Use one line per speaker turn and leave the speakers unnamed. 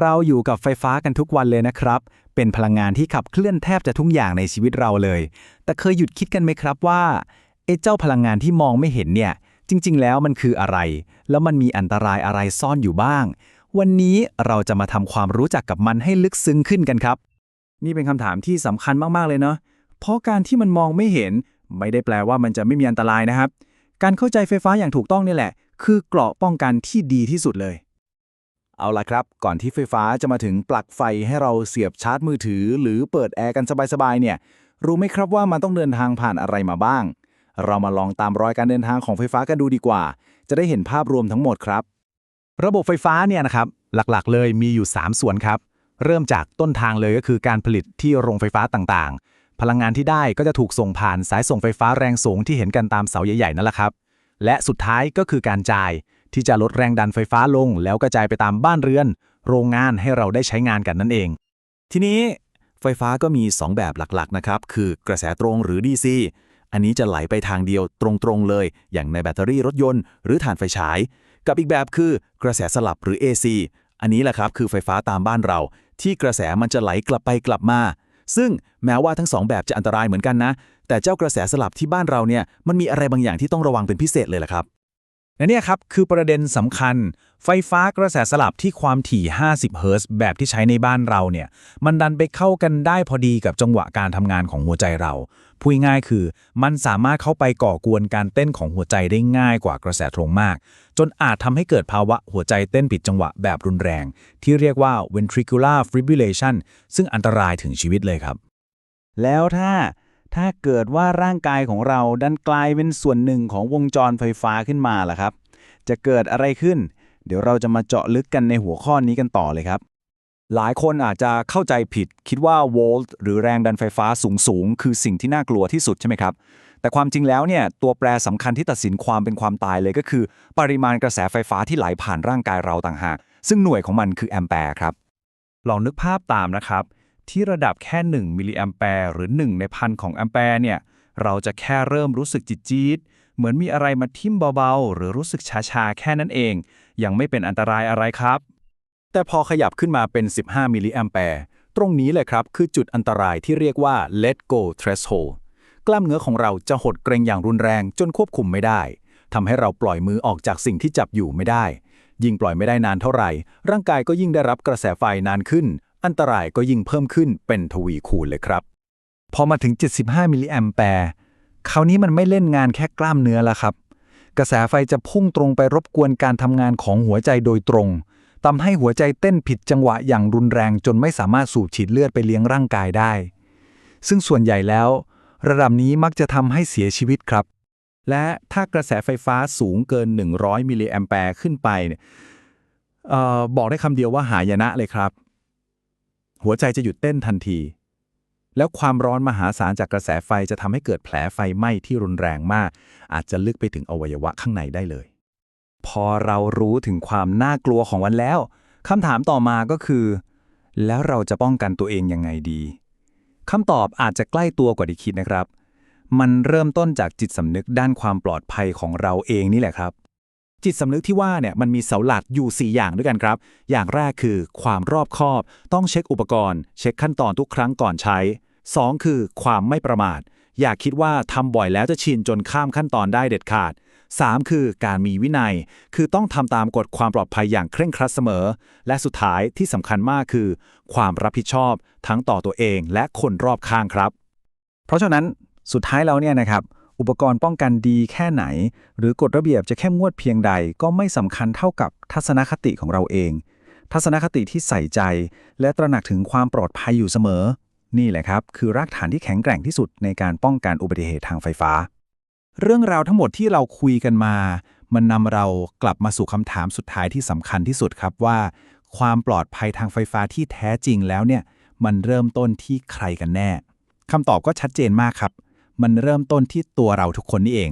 เราอยู่กับไฟฟ้ากันทุกวันเลยนะครับ เป็นพลังงานที่ขับเคลื่อนแทบจะทุกอย่างในชีวิตเราเลย แต่เคยหยุดคิดกันไหมครับว่าไอ้เจ้าพลังงานที่มองไม่เห็นเนี่ย จริง ๆ แล้วมันคืออะไร แล้วมันมีอันตรายอะไรซ่อนอยู่บ้าง วันนี้เราจะมาทำความรู้จักกับมันให้ลึกซึ้งขึ้นกันครับ นี่เป็นคำถามที่สำคัญมากๆเลยเนาะ เพราะการที่มันมองไม่เห็น ไม่ได้แปลว่ามันจะไม่มีอันตรายนะครับ การเข้าใจไฟฟ้าอย่างถูกต้องนี่แหละ คือเกราะป้องกันที่ดีที่สุดเลย
เอาละครับ ก่อนที่ไฟฟ้าจะมาถึงปลั๊กไฟให้เราเสียบชาร์จมือถือ หรือเปิดแอร์กันสบายๆเนี่ย รู้ไหมครับว่ามันต้องเดินทางผ่านอะไรมาบ้าง เรามาลองตามรอยการเดินทางของไฟฟ้ากันดูดีกว่า จะได้เห็นภาพรวมทั้งหมดครับ
ระบบไฟฟ้าเนี่ยนะครับ หลักๆ เลยมีอยู่ 3 ส่วนครับ เริ่มจากต้นทางเลยก็คือการผลิตที่โรงไฟฟ้าต่างๆ พลังงานที่ได้ก็จะถูกส่งผ่านสายส่งไฟฟ้าแรงสูงที่เห็นกันตามเสาใหญ่ๆนั่นแหละครับ และสุดท้ายก็คือการจ่าย ที่จะลดแรงดันไฟฟ้าลง แล้วกระจายไปตามบ้านเรือน โรงงานให้เราได้ใช้งานกันนั่นเอง
ทีนี้ไฟฟ้าก็มี 2 แบบหลักๆนะครับ คือกระแสตรงหรือ DC อันนี้จะไหลไปทางเดียวตรงๆเลย อย่างในแบตเตอรี่รถยนต์ หรือถ่านไฟฉาย กับอีกแบบคือกระแสสลับหรือ AC อันนี้แหละครับคือไฟฟ้าตามบ้านเรา ที่กระแสมันจะไหลกลับไปกลับมา ซึ่งแม้ว่าทั้งสองแบบจะอันตรายเหมือนกันนะ แต่เจ้ากระแสสลับที่บ้านเราเนี่ยมันมีอะไรบางอย่างที่ต้องระวังเป็นพิเศษเลยล่ะครับ
และเนี่ยครับคือประเด็นสำคัญ ไฟฟ้ากระแสสลับที่ความถี่ 50 เฮิรตซ์แบบที่ใช้ในบ้านเราเนี่ยมันดันไปเข้ากันได้พอดีกับจังหวะการทำงานของหัวใจเรา พูดง่ายคือ มันสามารถเข้าไปก่อกวนการเต้นของหัวใจได้ง่ายกว่ากระแสตรงมาก จนอาจทำให้เกิดภาวะหัวใจเต้นผิดจังหวะแบบรุนแรง ที่เรียกว่า ventricular fibrillation ซึ่งอันตรายถึงชีวิตเลยครับ แล้วถ้า ถ้าเกิดว่าร่างกายของเราดันกลายเป็นส่วนหนึ่งของวงจรไฟฟ้าขึ้นมาล่ะครับ จะเกิดอะไรขึ้น เดี๋ยวเราจะมาเจาะลึกกันในหัวข้อนี้กันต่อเลยครับ หลายคนอาจจะเข้าใจผิด คิดว่าโวลต์หรือแรงดันไฟฟ้าสูงสูงๆคือสิ่งที่น่ากลัวที่สุดใช่ไหมครับ แต่ความจริงแล้วเนี่ยตัวแปรสำคัญที่ตัดสินความเป็นความตายเลยก็คือ ปริมาณกระแสไฟฟ้าที่ไหลผ่านร่างกายเราต่างหาก ซึ่งหน่วยของมันคือแอมแปร์ครับลองนึกภาพตามนะครับ ที่ระดับแค่ 1 มิลลิแอมแปร์หรือ 1 ในพันของแอมแปร์เนี่ย เราจะแค่เริ่มรู้สึกจิตจี๊ดเหมือนมีอะไรมาทิ่มเบาๆ หรือรู้สึกชาๆ แค่นั้นเอง ยังไม่เป็นอันตรายอะไรครับ แต่พอขยับขึ้นมาเป็น 15 มิลลิแอมแปร์ตรงนี้เลยครับ คือจุดอันตรายที่เรียกว่า let go threshold กล้ามเนื้อของเราจะหดเกรงอย่างรุนแรงจนควบคุมไม่ได้ทำให้เราปล่อยมือออกจากสิ่งที่จับอยู่ไม่ได้ ยิ่งปล่อยไม่ได้นานเท่าไหร่ ร่างกายก็ยิ่งได้รับกระแสไฟนานขึ้น อันตรายก็ยิ่งเพิ่มขึ้นเป็นทวีคูณเลยครับ พอมาถึง 75 มิลลิแอมแปร์คราวนี้มันไม่เล่นงานแค่กล้ามเนื้อแล้วครับ กระแสไฟจะพุ่งตรงไปรบกวนการทำงานของหัวใจโดยตรงทำให้หัวใจเต้นผิดจังหวะอย่างรุนแรงจนไม่สามารถสูบฉีดเลือดไปเลี้ยงร่างกายได้ ซึ่งส่วนใหญ่แล้ว ระดับนี้มักจะทำให้เสียชีวิตครับ และถ้ากระแสไฟฟ้าสูงเกิน 100 มิลลิแอมแปร์ขึ้นไปเนี่ยเอ่อบอกได้คำเดียวว่าหายนะเลยครับ หัวใจจะหยุดเต้นทันที แล้วความร้อนมหาศาลจากกระแสไฟจะทำให้เกิดแผลไฟไหม้ที่รุนแรงมาก อาจจะลึกไปถึงอวัยวะข้างในได้เลย พอเรารู้ถึงความน่ากลัวของมันแล้วคำถามต่อมาก็คือ แล้วเราจะป้องกันตัวเองยังไงดีคำตอบอาจจะใกล้ตัวกว่าที่คิดนะครับ มันเริ่มต้นจากจิตสำนึกด้านความปลอดภัยของเราเองนี่แหละครับ จิตสำนึกที่ว่าเนี่ยมันมีเสาหลักอยู่ 4 อย่างด้วยกันครับ อย่างแรกคือความรอบคอบ ต้องเช็คอุปกรณ์ เช็คขั้นตอนทุกครั้งก่อนใช้ 2 คือความไม่ประมาท อย่าคิดว่าทำบ่อยแล้วจะชินจนข้ามขั้นตอนได้เด็ดขาด 3 คือการมีวินัย คือต้องทำตามกฎความปลอดภัยอย่างเคร่งครัดเสมอ และสุดท้ายที่สำคัญมากคือ ความรับผิดชอบ ทั้งต่อตัวเองและคนรอบข้างครับ เพราะฉะนั้นสุดท้ายแล้วเนี่ยนะครับ อุปกรณ์ป้องกันดีแค่ไหน หรือกฎระเบียบจะเข้มงวดเพียงใดก็ไม่สำคัญเท่ากับทัศนคติของเราเอง ทัศนคติที่ใส่ใจ และตระหนักถึงความปลอดภัยอยู่เสมอ นี่แหละครับ คือรากฐานที่แข็งแกร่งที่สุดในการป้องกันอุบัติเหตุทางไฟฟ้า เรื่องราวทั้งหมดที่เราคุยกันมา มันนำเรากลับมาสู่คำถามสุดท้ายที่สำคัญที่สุดครับว่า ความปลอดภัยทางไฟฟ้าที่แท้จริงแล้วเนี่ยมันเริ่มต้นที่ใครกันแน่คำตอบก็ชัดเจนมากครับ มันเริ่มต้นที่ตัวเราทุกคนนี่เอง